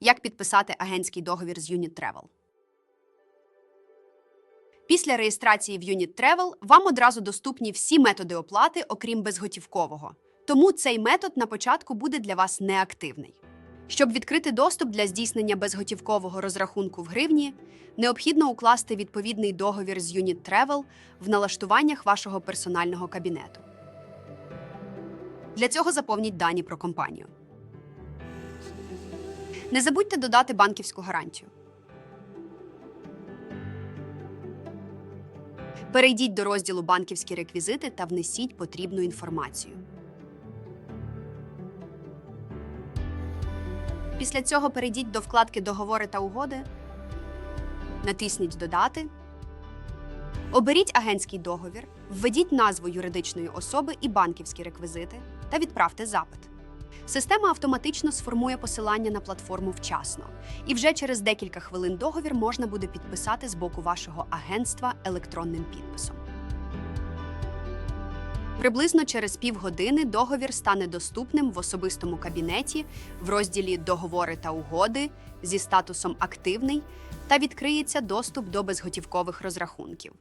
як підписати агентський договір з Unit Travel. Після реєстрації в Unit Travel вам одразу доступні всі методи оплати, окрім безготівкового. Тому цей метод на початку буде для вас неактивний. Щоб відкрити доступ для здійснення безготівкового розрахунку в гривні, необхідно укласти відповідний договір з Unit Travel в налаштуваннях вашого персонального кабінету. Для цього заповніть дані про компанію. Не забудьте додати банківську гарантію. Перейдіть до розділу Банківські реквізити та внесіть потрібну інформацію. Після цього перейдіть до вкладки Договори та угоди. Натисніть Додати. Оберіть агентський договір, введіть назву юридичної особи і банківські реквізити та відправте запит. Система автоматично сформує посилання на платформу вчасно, і вже через декілька хвилин договір можна буде підписати з боку вашого агентства електронним підписом. Приблизно через півгодини договір стане доступним в особистому кабінеті в розділі Договори та угоди зі статусом Активний та відкриється доступ до безготівкових розрахунків.